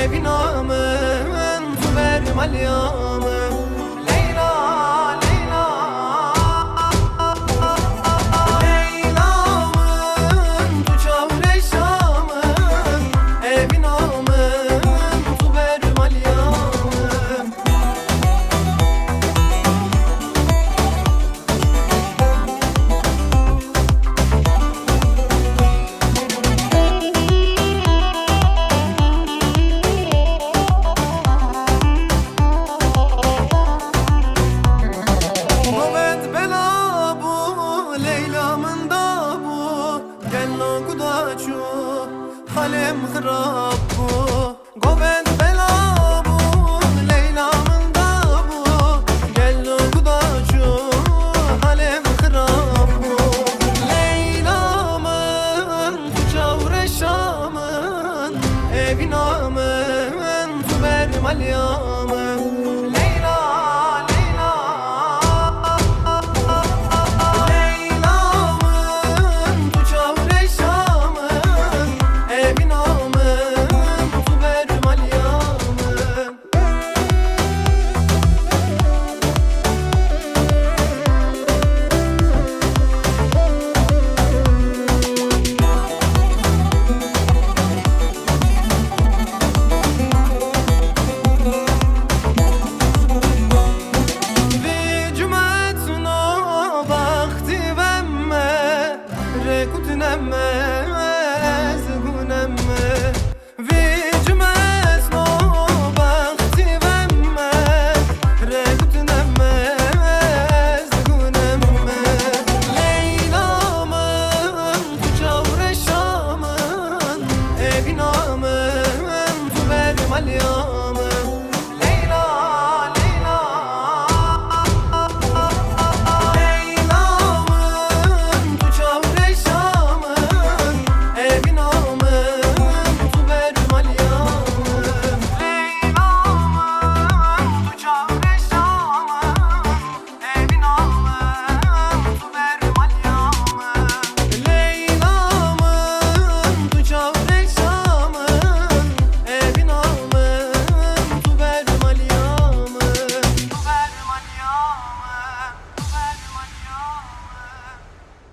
evin amın Zuber kudaçu Halem hırap bu. Govet bela bu Leyla'mın da bu. Gel o kudaçu Halem hırap bu. Leyla'mın Tuçav reşamın Evin amın Muhammed